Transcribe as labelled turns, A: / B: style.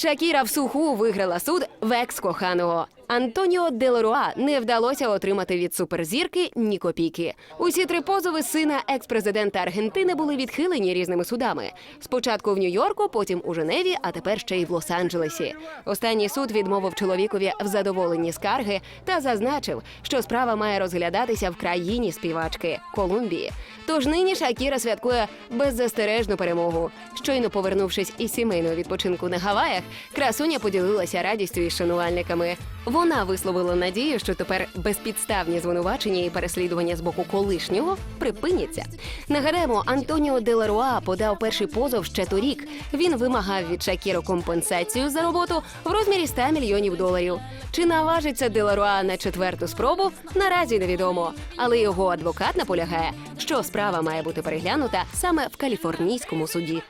A: Шакіра в суху виграла суд в екс-коханого. Антоніо Делеруа не вдалося отримати від суперзірки ні копійки. Усі три позови сина екс-президента Аргентини були відхилені різними судами. Спочатку в Нью-Йорку, потім у Женеві, а тепер ще й в Лос-Анджелесі. Останній суд відмовив чоловікові в задоволенні скарги та зазначив, що справа має розглядатися в країні співачки Колумбії. Тож нині Шакіра святкує беззастережну перемогу. Щойно повернувшись із сімейного відпочинку на Гаваях, красуня поділилася радістю із шанувальниками. Вона висловила надію, що тепер безпідставні звинувачення і переслідування з боку колишнього припиняться. Нагадаємо, Антоніо Деларуа подав перший позов ще торік. Він вимагав від Шакіро компенсацію за роботу в розмірі 100 мільйонів доларів. Чи наважиться Деларуа на четверту спробу? Наразі невідомо. Але його адвокат наполягає, що справа має бути переглянута саме в каліфорнійському суді.